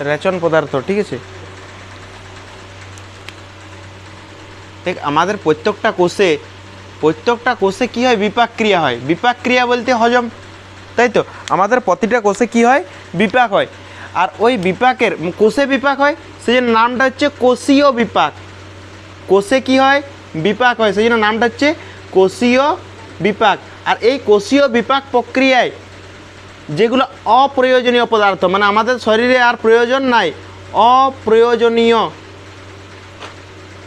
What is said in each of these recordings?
রেচন পদার্থ, ঠিক আছে? ঠিক আমাদের প্রত্যেকটা কোষে প্রত্যেকটা কোষে কি হয়? বিপাক ক্রিয়া হয়। বিপাক ক্রিয়া বলতে হজম, তাই তো? আমাদের প্রতিটা কোষে কি হয়? বিপাক হয়। আর ওই বিপাকের, কোষে বিপাক হয় সেই জন্য নামটা হচ্ছে কোষীয় বিপাক। কোষে কি হয়? বিপাক হয় সেই জন্য নামটা হচ্ছে কোষীয় বিপাক। আর এই কোষীয় বিপাক প্রক্রিয়ায় যেগুলো অপ্রয়োজনীয় পদার্থ মানে আমাদের শরীরে আর প্রয়োজন নাই। অপ্রয়োজনীয়।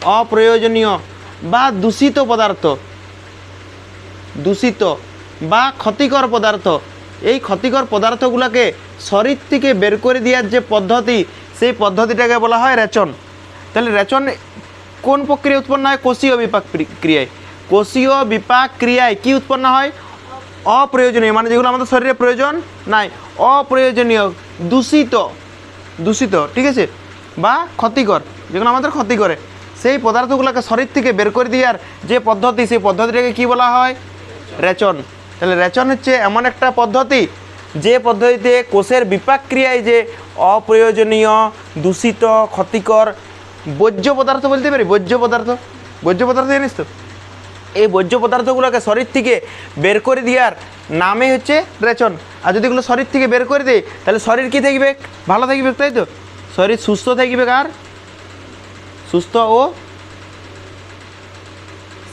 অপ্রয়োজনীয় বা দূষিত পদার্থ। দূষিত বা ক্ষতিকর পদার্থ। এই ক্ষতিকর পদার্থগুলোকে শরীর থেকে বের করে দেওয়ার যে পদ্ধতি, সেই পদ্ধতিটাকে বলা হয় রেচন। তাহলে রেচন কোন প্রক্রিয়া উৎপন্ন হয়? কোষীয় বিপাক ক্রিয়ায় কোষীয় বিপাক ক্রিয়ায় কি উৎপন্ন হয়? অপ্রয়োজনীয় মানে যেগুলো আমাদের শরীরে প্রয়োজন নাই, অপ্রয়োজনীয়, দূষিত দূষিত, ঠিক আছে? বা ক্ষতিকর, যেগুলো আমাদের ক্ষতি করে। সেই পদার্থগুলোকে শরীর থেকে বের করে দেওয়ার যে পদ্ধতি, সেই পদ্ধতিটাকে কি বলা হয়? রেচন। তাহলে রেচন হচ্ছে এমন একটা পদ্ধতি, যে পদ্ধতিতে কোষের বিপাক ক্রিয়ায় যে অপ্রয়োজনীয়, দূষিত, ক্ষতিকর বর্জ্য পদার্থ বলতে পারি? বর্জ্য পদার্থ? বর্জ্য পদার্থ জানিস তো? এই বর্জ্য পদার্থগুলোকে শরীর থেকে বের করে দেওয়ার নামে হচ্ছে রেচন। আর যদি এগুলো শরীর থেকে বের করে দেয় তাহলে শরীর কি থাকবে? ভালো থাকবে, তাই তো? শরীর সুস্থ থাকবে আর সুস্থ ও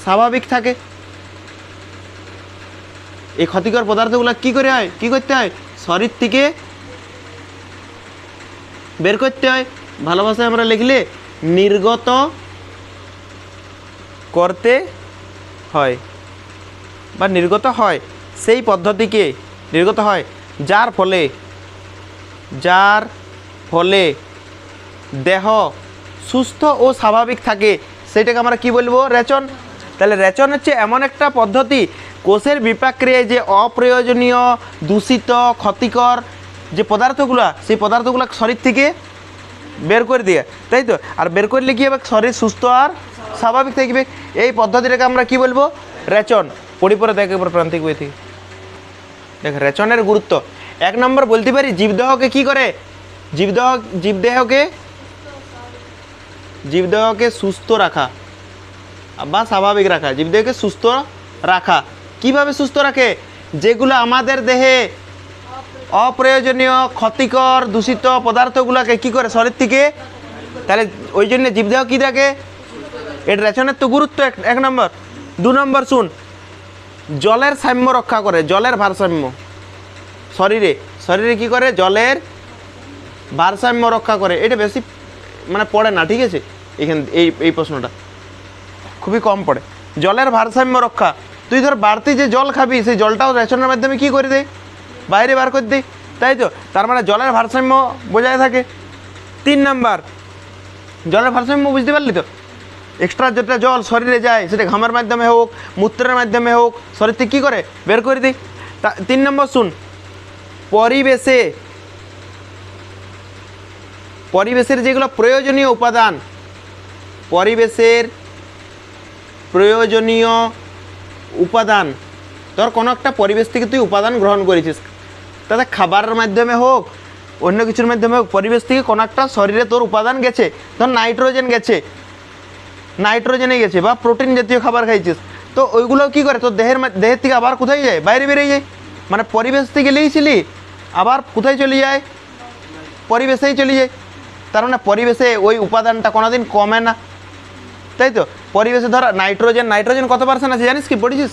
স্বাভাবিক থাকে। এই ক্ষতিকর পদার্থগুলো কি করে হয়? কি করতে হয়? শরীর থেকে বের করতে হয়। ভালোবাসায় আমরা লিখলে, নির্গত করতে হয় বা নির্গত হয়, সেই পদ্ধতিকে নির্গত হয়, যার ফলে যার ফলে দেহ সুস্থ ও স্বাভাবিক থাকে, সেটাকে আমরা কি বলব? রেচন। তাহলে রেচন হচ্ছে এমন একটা পদ্ধতি, কোষের বিপাক ক্রিয়ায় যে অপ্রয়োজনীয়, দূষিত, ক্ষতিকর যে পদার্থগুলো, সেই পদার্থগুলো শরীর থেকে বের করে দিয়ে, তাই তো? আর বের করলে কি হবে? শরীর সুস্থ আর স্বাভাবিক থাকবে। এই পদ্ধতিটাকে আমরা কি বলব? রেচন। পড়ি পরে দেখ এবার প্রান্তিক বই দেখ, রেচনের গুরুত্ব। এক নম্বর বলতে পারি, জীবদেহকে কি করে? জীবদেহ, জীবদেহকে জীবদেহকে সুস্থ রাখা বা স্বাভাবিক রাখা। জীবদেহকে সুস্থ রাখা। কীভাবে সুস্থ রাখে? যেগুলো আমাদের দেহে অপ্রয়োজনীয়, ক্ষতিকর, দূষিত পদার্থগুলোকে কি করে? শরীর থেকে? তাহলে ওই জন্য জীবদেহ কী থাকে এটা রেচনের তো গুরুত্ব এক এক নম্বর। দু নম্বর শুন। জলের সাম্য রক্ষা করে, জলের ভারসাম্য। শরীরে শরীরে কি করে? জলের ভারসাম্য রক্ষা করে। এটা বেশি মানে পড়ে না, ঠিক আছে? এখান, এই এই প্রশ্নটা। খুবই কম পড়ে। জলের ভারসাম্য রক্ষা। তুই ধর বাড়তি যে জল খাবি, সেই জলটাও রেশনের মাধ্যমে কি করে দেয় বাইরে বার করে দেয় তাই তো? তার মানে জলের ভারসাম্য বজায় থাকে। তিন নাম্বার। জলের ভারসাম্য বুঝতে পারলি তো? এক্সট্রা যেটা জল শরীরে যায়, সেটা ঘামের মাধ্যমে হোক, মূত্রের মাধ্যমে হোক, শরীর থেকে কী করে? বের করে দিই। তা তিন নম্বর শুন। পরিবেশে, পরিবেশের যেগুলো প্রয়োজনীয় উপাদান, পরিবেশের প্রয়োজনীয় উপাদান, ধর কোনো একটা পরিবেশ থেকে তুই উপাদান গ্রহণ করেছিস। তাতে খাবারের মাধ্যমে হোক, অন্য কিছুর মাধ্যমে হোক, পরিবেশ থেকে কোনো একটা শরীরে তোর উপাদান গেছে, ধর নাইট্রোজেন গেছে নাইট্রোজেনে গেছে বা প্রোটিন জাতীয় খাবার খাইছিস, তো ওইগুলো কী করে? তোর দেহের দেহের থেকে আবার কোথায় যায়? বাইরে বেরিয়ে যায়। মানে পরিবেশ থেকে লিয়েছিলি আবার কোথায় চলে যায়? পরিবেশেই চলে যায়। তার মানে পরিবেশে ওই উপাদানটা কোনোদিন কমে না। তাই তো? পরিবেশে ধর, নাইট্রোজেন নাইট্রোজেন কত পার্সেন্ট আছে জানিস কি? পড়েছিস?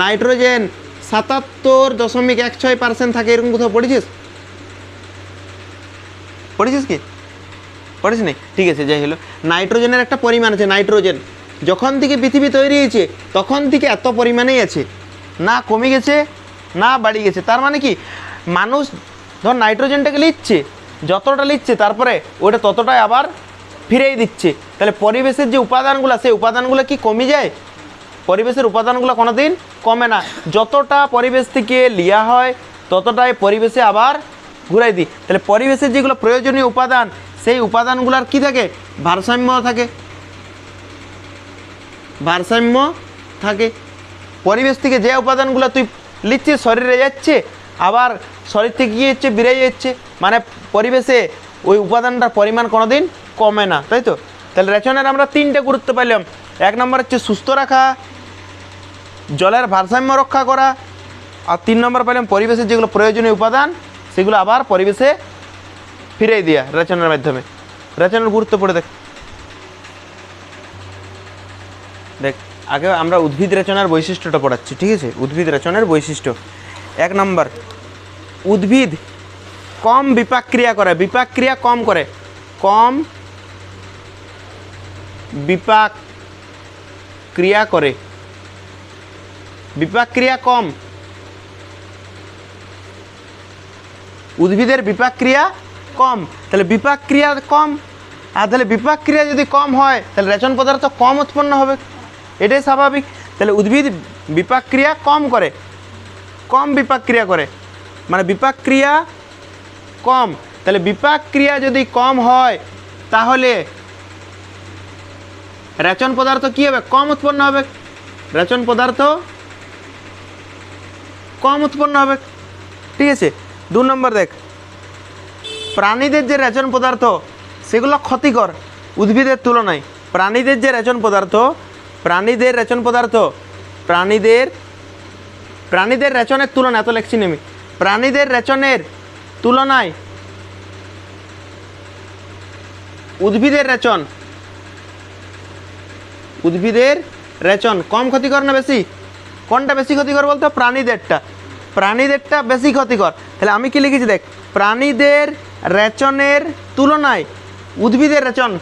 নাইট্রোজেন সাতাত্তর দশমিক এক ছয় পার্সেন্ট থাকে এরকম কোথাও পড়েছিস? পড়েছিস কি? পড়েছি নি? ঠিক আছে, যাই হলো। নাইট্রোজেনের একটা পরিমাণ আছে, নাইট্রোজেন। যখন থেকে পৃথিবী তৈরি হয়েছে, তখন থেকে এত পরিমাণেই আছে। না কমে গেছে, না বাড়ি গেছে। তার মানে কি? মানুষ ধর নাইট্রোজেনটাকে নিচ্ছে যতটা নিচ্ছে তারপরে ওটা ততটাই আবার ফিরেই দিচ্ছে। তাহলে পরিবেশের যে উপাদানগুলো, সেই উপাদানগুলো কি কমে যায়? পরিবেশের উপাদানগুলো কোনোদিন কমে না। যতটা পরিবেশ থেকে লিয়া হয়, ততটাই পরিবেশে আবার ঘুরাই দিই। তাহলে পরিবেশের যেগুলো প্রয়োজনীয় উপাদান সেই উপাদানগুলোর কি থাকে? ভারসাম্য থাকে। ভারসাম্য থাকে। পরিবেশ থেকে যে উপাদানগুলো তুই লিখছিস শরীরে যাচ্ছে, আবার শরীর থেকে গিয়ে হচ্ছে? বেরিয়ে যাচ্ছে। মানে পরিবেশে ওই উপাদানটার পরিমাণ কোনোদিন কমে না, তাই তো? তাহলে রেচনের আমরা তিনটে গুরুত্ব পাইলাম। এক নম্বর হচ্ছে সুস্থ রাখা, জলের ভারসাম্য রক্ষা করা, আর তিন নম্বর পেলাম পরিবেশের যেগুলো প্রয়োজনীয় উপাদান, সেগুলো আবার পরিবেশে ফিরিয়ে দেওয়া রেচনের মাধ্যমে। রেচনের গুরুত্ব পড়ে দেখ। দেখ, আগে আমরা উদ্ভিদ রচনার বৈশিষ্ট্যটা পড়াচ্ছি, ঠিক আছে? উদ্ভিদ রচনার বৈশিষ্ট্য। এক নম্বর, উদ্ভিদ কম বিপাক ক্রিয়া করে, বিপাক ক্রিয়া কম করে। কম বিপাক ক্রিয়া করে। বিপাক ক্রিয়া কম। উদ্ভিদের বিপাক ক্রিয়া কম, তাহলে বিপাক ক্রিয়া কম। আর তাহলে বিপাক ক্রিয়া যদি কম হয়, তাহলে রেচন পদার্থ কম উৎপন্ন হবে। এটাই স্বাভাবিক। তাহলে উদ্ভিদ বিপাক ক্রিয়া কম করে। কম বিপাক ক্রিয়া করে। মানে বিপাক ক্রিয়া কম। তাহলে বিপাক ক্রিয়া যদি কম হয়, তাহলে রেচন পদার্থ কী হবে? কম উৎপন্ন হবে। রেচন পদার্থ কম উৎপন্ন হবে। ঠিক আছে? দু নম্বর দেখ। প্রাণীদের যে রেচন পদার্থ, সেগুলো ক্ষতিকর, উদ্ভিদের তুলনায়। প্রাণীদের যে রেচন পদার্থ, প্রাণীদের রেচন পদার্থ, প্রাণীদের প্রাণীদের রেচনের তুলনায়, এত লেখছি আমি, প্রাণীদের রেচনের তুলনায়, উদ্ভিদের রেচন উদ্ভিদের রেচন কম ক্ষতিকর না বেশি? কোনটা বেশি ক্ষতিকর বলতো? প্রাণীদেরটা। প্রাণীদেরটা বেশি ক্ষতিকর। তাহলে আমি কি লিখেছি দেখ? প্রাণীদের রেচনের তুলনায় উদ্ভিদের রেচন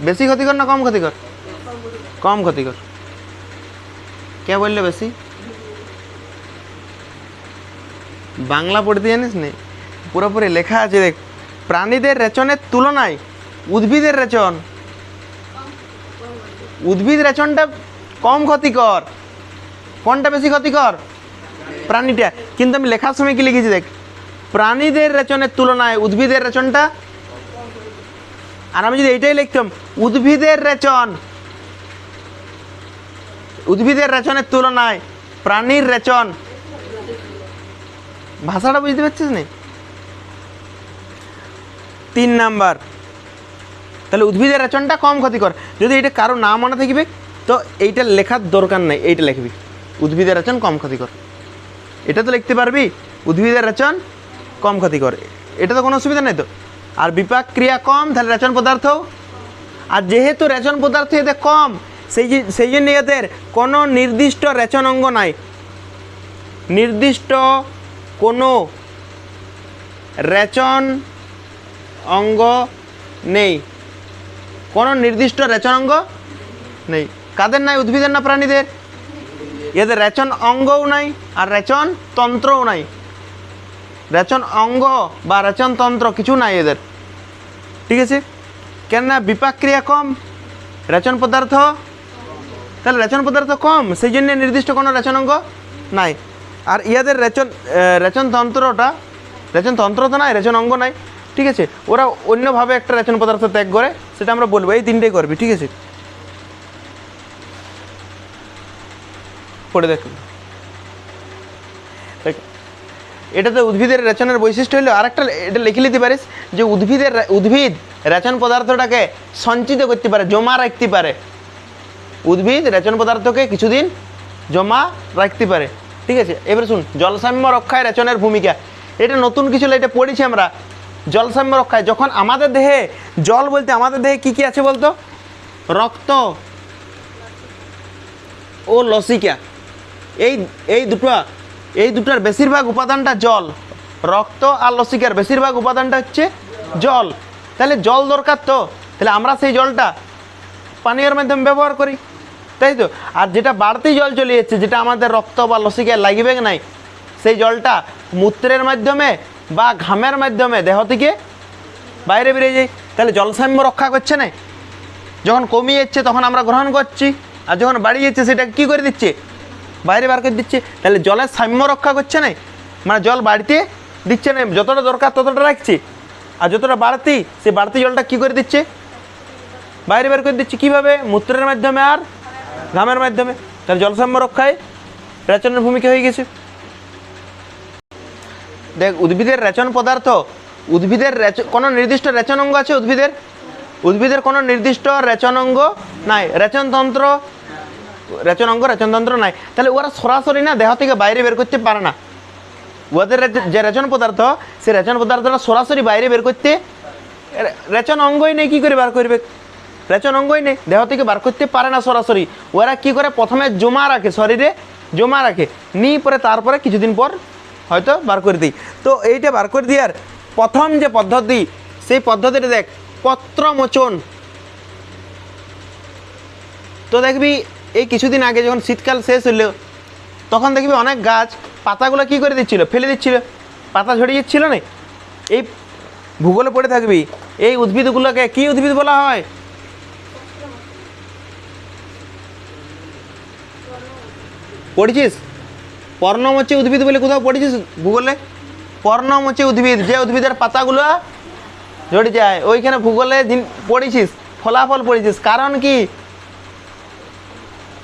বেশি ক্ষতিকর না কম ক্ষতিকর? কম ক্ষতিকর। কে বললে বেশি? বাংলা পড়তে জানিস নে? পুরোপুরি লেখা আছে, দেখ। প্রাণীদের রেচনের তুলনায় উদ্ভিদের রেচন উদ্ভিদ রেচনটা কম ক্ষতিকর। কোনটা বেশি ক্ষতিকর? প্রাণীটা। কিন্তু আমি লেখার সময় কি লিখেছি, দেখ? প্রাণীদের রেচনের তুলনায় উদ্ভিদের রেচনটা? আর আমি যদি এইটাই লিখতাম, উদ্ভিদের রেচন, উদ্ভিদের রেচনের তুলনায় প্রাণীর রেচন, ভাষাটা বুঝতে পারছিস না? তিন নাম্বার। তাহলে উদ্ভিদের রেচনটা কম ক্ষতিকর। যদি এটা কারও না মনে থাকবে, তো এইটা লেখার দরকার নেই, এইটা লিখবি। উদ্ভিদের রেচন কম ক্ষতিকর। এটা তো লিখতে পারবি, উদ্ভিদের রেচন কম ক্ষতিকর এটা তো কোনো অসুবিধা নেই তো। আর বিপাক ক্রিয়া কম, তাহলে রেচন পদার্থ? আর যেহেতু রেচন পদার্থ এতে কম, সেই সেই জন্য এদের কোনো নির্দিষ্ট রেচন অঙ্গ নাই। নির্দিষ্ট কোনো রেচন অঙ্গ নেই। কোনো নির্দিষ্ট রেচন অঙ্গ নেই। কাদের নাই? উদ্ভিদের না প্রাণীদের? এদের রেচন অঙ্গও নাই আর রেচন তন্ত্রও নাই। রেচন অঙ্গ বা রেচন তন্ত্র কিছু নাই এদের। ঠিক আছে? কেননা বিপাক ক্রিয়া কম রেচন পদার্থ তাহলে রেচন পদার্থ কম সেই জন্য নির্দিষ্ট কোনো রেচন অঙ্গ নাই। আর ইয়াদের রেচন আহ, রেচন তন্ত্রটা রেচন তন্ত্র তো নাই রেচন অঙ্গ নাই। ঠিক আছে? ওরা অন্যভাবে একটা রেচন পদার্থ ত্যাগ করে সেটা আমরা বলব এই তিনটেই করবি ঠিক আছে? পড়ে দেখ দেখ, এটাতে উদ্ভিদের রেচনের বৈশিষ্ট্য হলো আরেকটা, এটা লিখে নিতে পারিস, যে উদ্ভিদের উদ্ভিদ রেচন পদার্থটাকে সঞ্চিত করতে পারে, জমা রাখতে পারে। উদ্ভিদ রেচন পদার্থকে কিছুদিন জমা রাখতে পারে। ঠিক আছে? এবারে শুন, জলসাম্য রক্ষায় রেচনের ভূমিকা। এটা নতুন কিছু এটা পড়েছি আমরা। জলসাম্য রক্ষায়, যখন আমাদের দেহে জল বলতে আমাদের দেহে কি কি আছে বলতো? রক্ত ও লসিকা। এই এই দুটো এই দুটার বেশিরভাগ উপাদানটা জল। রক্ত আর লসিকার বেশিরভাগ উপাদানটা হচ্ছে জল। তাহলে জল দরকার তো। তাহলে আমরা সেই জলটা পানীয়ের মাধ্যমে ব্যবহার করি। তাই তো? আর যেটা বাড়তি জল চলে যাচ্ছে যেটা আমাদের রক্ত বা লসিকায় লাগবে নাই, সেই জলটা মূত্রের মাধ্যমে বা ঘামের মাধ্যমে দেহ থেকে বাইরে বেরিয়ে যাই তাহলে জলসাম্য রক্ষা করছে না। যখন কমিয়ে যাচ্ছে তখন আমরা গ্রহণ করছি। আর যখন বাড়িয়ে যাচ্ছে সেটা কি করে দিচ্ছে? বাইরে বার করে দিচ্ছে, তাহলে জলের সাম্য রক্ষা করছে না মানে জল বাড়িতে দিচ্ছে না যতটা দরকার ততটা রাখছি। আর যতটা বাড়তি, সেই বাড়তি জলটা কি করে দিচ্ছে? বাইরে বের করে দিচ্ছে কীভাবে? মূত্রের মাধ্যমে আর ঘামের মাধ্যমে। তাহলে জলসাম্য রক্ষায় রেচনের ভূমিকা হয়ে গেছে। দেখ, উদ্ভিদের রেচন পদার্থ, উদ্ভিদের রেচ, কোনো নির্দিষ্ট রেচন অঙ্গ আছে উদ্ভিদের? উদ্ভিদের কোনো নির্দিষ্ট রেচন অঙ্গ নাই। রেচনতন্ত্র রেচন অঙ্গ রেচনতন্ত্র নাই তাহলে ওরা সরাসরি না দেহ থেকে বাইরে বের করতে পারে না ওদের যে রেচন পদার্থ সে রেচন পদার্থটা সরাসরি বাইরে বের করতে রেচন অঙ্গই নেই কী করে বার করবে রেচন অঙ্গই নেই দেহ থেকে বার করতে পারে না সরাসরি ওরা কি করে প্রথমে জমা রাখে শরীরে জমা রাখে নি পরে তারপরে কিছুদিন পর হয়তো বার করে দিই তো এইটা বার করে দেওয়ার প্রথম যে পদ্ধতি সেই পদ্ধতিটা দেখ পত্রমোচন তো দেখবি এই কিছুদিন আগে যখন শীতকাল শেষ হলো, তখন দেখবি অনেক গাছ পাতাগুলো কি করে দিচ্ছিল? ফেলে দিচ্ছিল। পাতা ঝরিয়ে যাচ্ছিল না? এই ভূগোলে পড়ে থাকবি, এই উদ্ভিদগুলোকে কি উদ্ভিদ বলা হয়? পড়েছিস? পর্ণমোচী উদ্ভিদ বলে কোথাও পড়েছিস ভূগোলে? পর্ণমোচী উদ্ভিদ, যে উদ্ভিদের পাতাগুলো ঝরে যায়, ওইখানে ভূগোলে জিন- পড়েছিস, ফলাফল পড়েছিস। কারণ কি?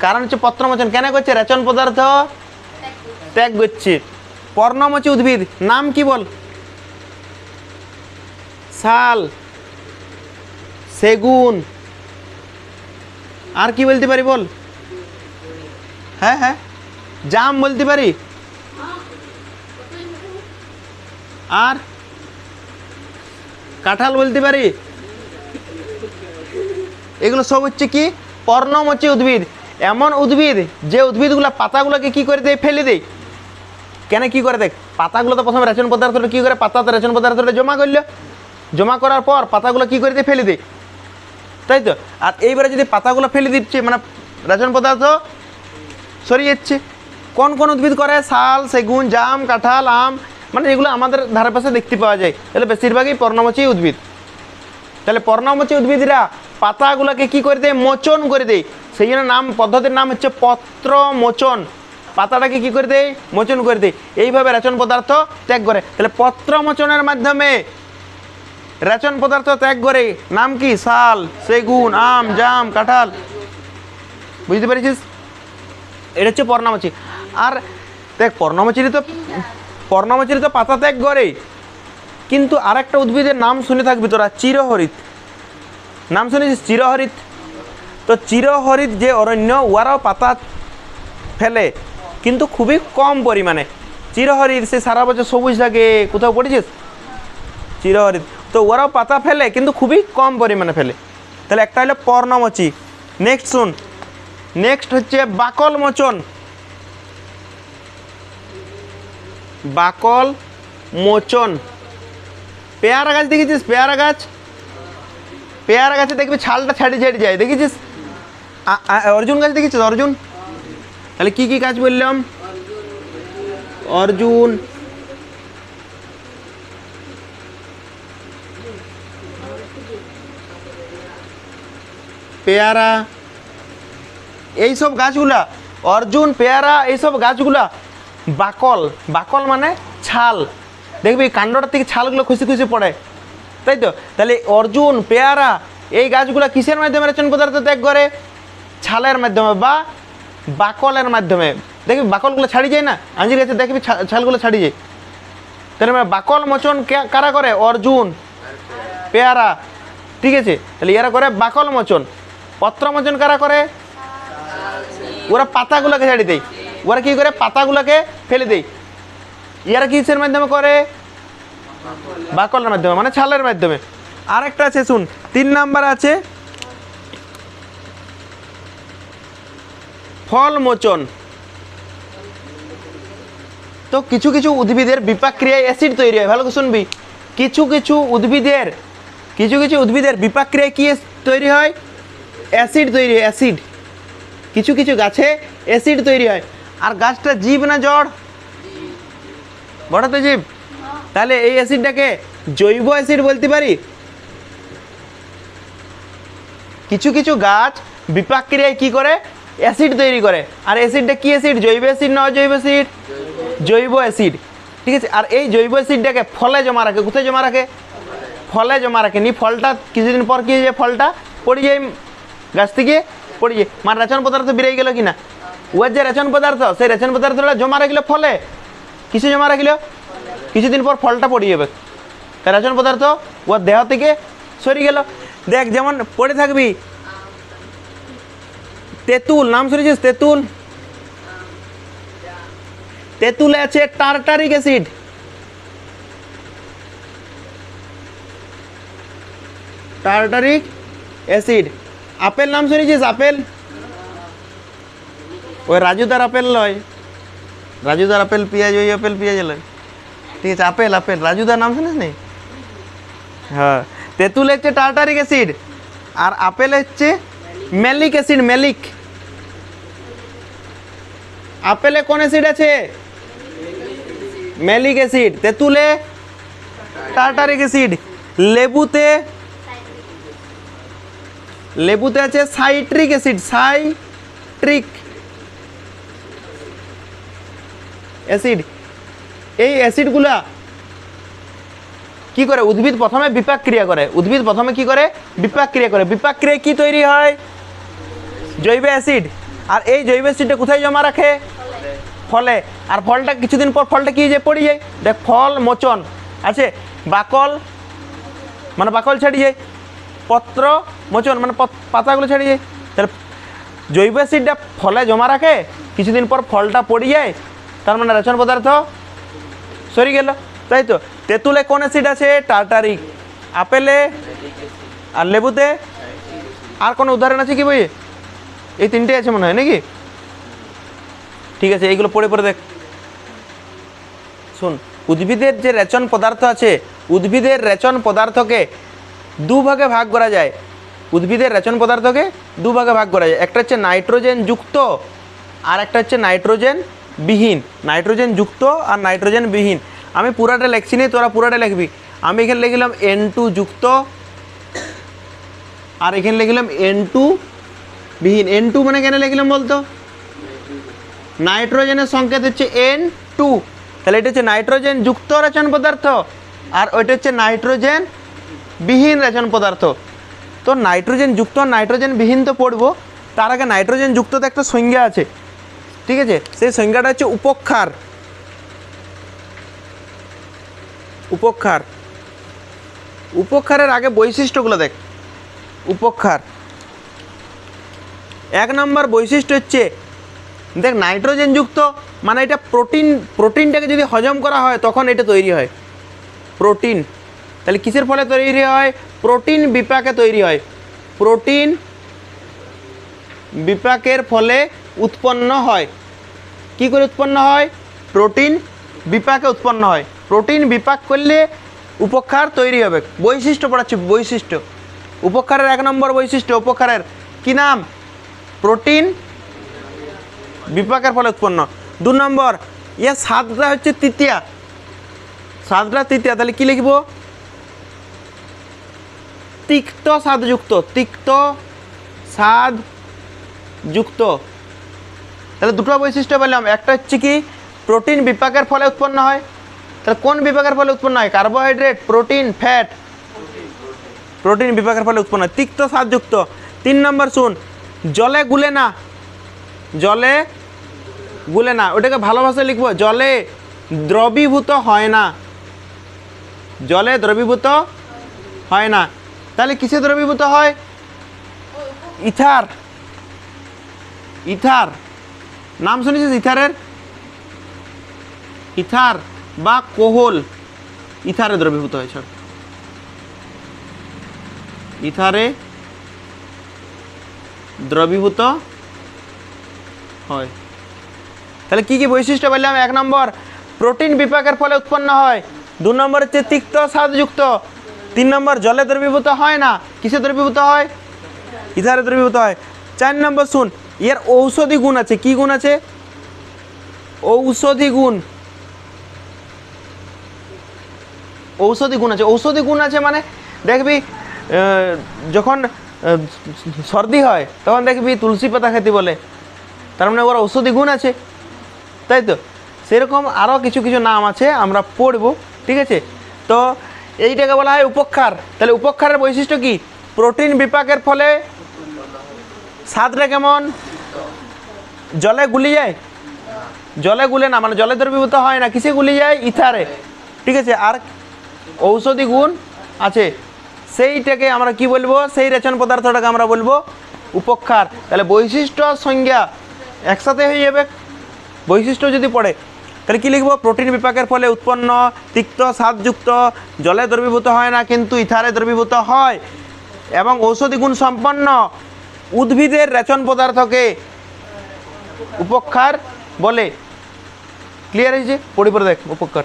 কারণ হচ্ছে পত্রমোচন। কেন করছে? রেচন পদার্থ? ত্যাগ করছে। পর্ণমোচী উদ্ভিদ, নাম কি বল? শাল। সেগুন। আর কি বলতে পারি বল? হ্যাঁ হ্যাঁ। জাম বলতে পারি? আর? কাঁঠাল বলতে পারি? এগুলো সব হচ্ছে কি? পর্ণমোচী উদ্ভিদ। এমন উদ্ভিদ যে উদ্ভিদগুলো পাতাগুলোকে কি করে দেয়? ফেলে দেয়। কেন কি করে দেখ পাতাগুলো তো প্রথমে রেচন পদার্থটা কি করে? পাতাতে রেচন পদার্থটা জমা করল। জমা করার পর পাতাগুলো কি করে দিয়ে? ফেলে দেয়। তাই তো? আর এইবারে যদি পাতাগুলো ফেলে দিচ্ছে মানে রেচন পদার্থ সরিয়ে যাচ্ছে কোন কোন উদ্ভিদ করে? শাল, সেগুন, জাম, কাঁঠাল, আম মানে এগুলো আমাদের ধারে পাশে দেখতে পাওয়া যায়। তাহলে বেশিরভাগই পর্ণমোচী উদ্ভিদ। তাহলে পর্ণমোচী উদ্ভিদরা পাতাগুলোকে কি করে দেয়? মোচন করে দেয়। সেই জন্য নাম, পদ্ধতির নাম হচ্ছে পত্র মোচন পাতাটাকে কি করে দেয়? মোচন করে দেয়। এইভাবে রেচন পদার্থ ত্যাগ করে। তাহলে পত্র মোচনের মাধ্যমে রেচন পদার্থ ত্যাগ করে নাম কি? শাল, সেগুন, আম, জাম, কাঁঠাল। বুঝতে পেরেছিস? এটা হচ্ছে পর্ণামচি। আর দেখ পর্ণামচির তো পর্ণামচির তো পাতা ত্যাগ করে। কিন্তু আরেকটা উদ্ভিদের নাম শুনে থাকবি তোরা চিরহরিত নাম শুনেছিস? চিরহরিত তো চিরহরিত যে অরণ্য ওরাও পাতা ফেলে, কিন্তু খুবই কম পরিমাণে। চিরহরিত, সে সারা বছর সবুজ থাকে কোথাও পড়েছিস? চিরহরিত। তো ওরাও পাতা ফেলে, কিন্তু খুবই কম পরিমাণে ফেলে। তাহলে একটা হলো পর্ণমচি। নেক্সট শুন। নেক্সট হচ্ছে বাকল মোচন। বাকল মোচন। পেয়ারা গাছ দেখেছিস? পেয়ারা গাছ? পেয়ারা গাছে দেখবি ছালটা ছাড়ি ছাড়ি যায়, দেখেছিস? অর্জুন গাছ দেখেছিস? অর্জুন? তাহলে কি কি গাছ বললাম? অর্জুন। পেয়ারা। এইসব গাছগুলা, অর্জুন, পেয়ারা, এইসব গাছগুলা, বাকল। বাকল মানে ছাল। দেখবি কাণ্ডটার থেকে ছালগুলো খুশি খুশি পড়ে। তাই তো? তাহলে অর্জুন, পেয়ারা, এই গাছগুলা কিসের মাধ্যমে রেচন পদার্থ ত্যাগ করে? ছালের মাধ্যমে বা বাকলের মাধ্যমে। দেখবি, বাকলগুলো ছাড়ি যায় না? আঞ্জির গাছে দেখবি ছালগুলো ছাড়ি যায়। তাহলে বাকল মোচন কারা করে? অর্জুন, পেয়ারা। ঠিক আছে? তাহলে এরা করে বাকল মোচন। পত্র মোচন কারা করে? ওরা পাতাগুলোকে ছাড়ি দেয়। ওরা কি করে? পাতাগুলোকে ফেলে দেয়। এরা কিসের মাধ্যমে করে? বাকলের মাধ্যমে মানে ছালের মাধ্যমে। আরেকটা আছে, শুন। তিন নাম্বার আছে ফল মোচন তো কিছু কিছু উদ্ভিদের বিপাক ক্রিয়ায় অ্যাসিড তৈরি হয়। ভালো শুনবি। কিছু কিছু উদ্ভিদের, কিছু কিছু উদ্ভিদের বিপাক ক্রিয়ায় কি তৈরি হয়? অ্যাসিড তৈরি হয়, অ্যাসিড। কিছু কিছু গাছে অ্যাসিড তৈরি হয়। আর গাছটা জীব না জড়? বড় তো জীব? তাহলে এই অ্যাসিডটাকে জৈব অ্যাসিড বলতে পারি? কিছু কিছু গাছ বিপাক ক্রিয়ায় কি করে? অ্যাসিড তৈরি করে। আর অ্যাসিডটা কী অ্যাসিড? জৈব অ্যাসিড না অজৈব অ্যাসিড? জৈব অ্যাসিড। ঠিক আছে? আর এই জৈব অ্যাসিডটাকে ফলে জমা রাখে। কোথায় জমা রাখে? ফলে জমা রাখে। নি ফলটা, কিছুদিন পর কী যায় ফলটা পড়ে যায়, গাছ থেকে পড়ে যায়। মানে রেচন পদার্থ বেরিয়ে গেল কিনা? ওর যে রেচন পদার্থ, সেই রেচন পদার্থটা জমা রাখলে ফলে? কিছু জমা রাখল? কিছুদিন পর ফলটা পড়ে যাবে। রেচন পদার্থ ওর দেহ থেকে সরে গেল। দেখ, যেমন পড়ে থাকবি তেঁতুল, নাম শুনেছিস তেঁতুল? তেঁতুলে আছে tartaric acid. Tartaric acid. Apple, নাম শুনেছিস? আপেল? ওই রাজুদার আপেল লয়। রাজুদার আপেল পেঁয়াজ, ওই আপেল পেঁয়াজ লয়। ঠিক আছে, আপেল আপেল। রাজুদার নাম শুনিস নি? হ্যাঁ। তেঁতুল হচ্ছে টার্টারিক অ্যাসিড। আর আপেল হচ্ছে ম্যালিক অ্যাসিড ম্যালিক আপেলে কোন অ্যাসিড আছে? Malic acid. তেঁতুলে? Tartaric acid. লেবুতে? লেবুতে আছে সাইট্রিক অ্যাসিড সাইট্রিক অ্যাসিড। এই অ্যাসিডগুলা কি করে? উদ্ভিদ প্রথমে বিপাক ক্রিয়া করে। উদ্ভিদ প্রথমে কি করে? বিপাক ক্রিয়া করে। বিপাক ক্রিয়া কি তৈরি হয়? জৈব অ্যাসিড। আর এই জৈব অ্যাসিডটা কোথায় জমা রাখে? ফলে। আর ফলটা কিছুদিন পর ফলটা কি যে পড়ে যায়। দেখ, ফল, মোচন। আছে? বাকল মানে বাকল ছেড়ে যায়। পত্র, মোচন মানে পত- পাতাগুলো ছেড়ে যায়। তাহলে জৈব অ্যাসিডটা ফলে জমা রাখে। কিছুদিন পর ফলটা পড়ে যায়। তার মানে রেচন পদার্থ সরি গেল। তাই তো? তেঁতুলে কোন অ্যাসিড আছে? টার্টারিক। আপেলে আর লেবুতে? আর কোনো উদাহরণ আছে কি বইয়ে? এই তিনটে আছে মনে হয়, নাকি? ঠিক আছে, এইগুলো পড়ে পড়ে দেখ। শুন, উদ্ভিদের যে রেচন পদার্থ আছে, উদ্ভিদের রেচন পদার্থকে দুভাগে ভাগ করা যায়। উদ্ভিদের রেচন পদার্থকে দুভাগে ভাগ করা যায়। একটা হচ্ছে নাইট্রোজেন যুক্ত, আর একটা হচ্ছে নাইট্রোজেন বিহীন। নাইট্রোজেন যুক্ত আর নাইট্রোজেন বিহীন। আমি পুরাটা লেখছি নি, তোরা পুরাটা লিখবি। আমি এখানে লিখলাম এন টু যুক্ত, আর এখানে লিখলাম এন টু বিহীন এন টু মানে কেন লিখলাম বলতো? নাইট্রোজেনের সংকেত হচ্ছে এন টু তাহলে এটা হচ্ছে নাইট্রোজেন যুক্ত রেচন পদার্থ, আর ওইটা হচ্ছে নাইট্রোজেন বিহীন রেচন পদার্থ। তো নাইট্রোজেন যুক্ত নাইট্রোজেন বিহীন তো পড়ব, তার আগে নাইট্রোজেন যুক্ত তো একটা সংজ্ঞা আছে। ঠিক আছে? সেই সংজ্ঞাটা হচ্ছে উপক্ষার। উপক্ষার। উপক্ষারের আগে বৈশিষ্ট্যগুলো দেখ। উপক্ষার। এক নম্বর বৈশিষ্ট্য হচ্ছে, দেখ নাইট্রোজেন যুক্ত মানে এটা প্রোটিন, প্রোটিনটাকে যদি হজম করা হয়, তখন এটা তৈরি হয়। প্রোটিন। তাহলে কিসের ফলে তৈরি হয়? প্রোটিন বিপাকে তৈরি হয়। প্রোটিন বিপাকের ফলে উৎপন্ন হয়। কি করে উৎপন্ন হয়? প্রোটিন বিপাকে উৎপন্ন হয়। প্রোটিন বিপাক করলে উপক্ষার তৈরি হবে। বৈশিষ্ট্য পড়াচ্ছি, বৈশিষ্ট্য। উপক্ষারের এক নম্বর বৈশিষ্ট্য, উপক্ষারের কি নাম? প্রোটিন বিপাকের ফলে উৎপন্ন। দু নম্বর, ইয়া সাতটা হচ্ছে তৃতীয়া। সাতটা তৃতীয়া, তাহলে কি লিখব? তিক্ত স্বাদযুক্ত, তিক্ত স্বাদ যুক্ত তাহলে দুটো বৈশিষ্ট্য পেলাম। একটা হচ্ছে কি, প্রোটিন বিপাকের ফলে উৎপন্ন হয়। তাহলে কোন বিপাকের ফলে উৎপন্ন হয়? Carbohydrate, protein, fat. প্রোটিন বিপাকের ফলে উৎপন্ন হয়। তিক্ত স্বাদযুক্ত। তিন নম্বর শুন জলে গুলে না। জলে গুলে না। ওটাকে ভালোভাষায় লিখব। জলে দ্রবীভূত হয় না। জলে দ্রবীভূত হয় না। তাহলে কিসে দ্রবীভূত হয়? ইথার। ইথার। নাম শুনেছিস ইথারের? ইথার বা কোহল। ইথারে দ্রবীভূত হয়, সব। ইথারে দ্রবীভূত? হয়। তাহলে কি কি বৈশিষ্ট্য বললাম? এক নম্বর, প্রোটিন বিপাকের ফলে উৎপন্ন হয়। দু নম্বর হচ্ছে তিক্ত স্বাদযুক্ত। তিন নম্বর, জলে দ্রবীভূত হয় না? কিসে দ্রবীভূত হয়? ইথারে দ্রবীভূত হয়। চার নম্বর, শুন, এর ঔষধি গুণ আছে। কি গুণ আছে? ঔষধি গুণ। ঔষধি গুণ আছে। ঔষধি গুণ আছে মানে দেখবি যখন সর্দি হয়, তখন দেখবি তুলসী পাতা খেতে বলে। তার মানে ওর ঔষধি গুণ আছে। তাই তো? সেরকম আরও কিছু কিছু নাম আছে, আমরা পড়ব, ঠিক আছে? তো এইটাকে বলা হয় উপক্ষার। তাহলে উপক্ষারের বৈশিষ্ট্য কি? প্রোটিন বিপাকের ফলে স্বাদটা কেমন? জলে গুলি যায়? জলে গুলে না মানে জলে দ্রবীভূত হয় না, কিসে গুলি যায়? ইথারে। ঠিক আছে? আর ঔষধি গুণ আছে। সেইটাকে আমরা কি বলব? সেই রেচন পদার্থটাকে আমরা বলব উপক্ষার। তাহলে বৈশিষ্ট্য সংজ্ঞা একসাথে হয়ে যাবে। বৈশিষ্ট্য যদি পড়ে, তাহলে কী লিখব? প্রোটিন বিপাকের ফলে উৎপন্ন তিক্ত স্বাদযুক্ত জলে দ্রবীভূত হয় না, কিন্তু ইথারে দ্রবীভূত হয় এবং ঔষধি গুণ সম্পন্ন উদ্ভিদের রেচন পদার্থকে উপক্ষার বলে। ক্লিয়ার হয়েছে? পড়ি পরে দেখ উপকার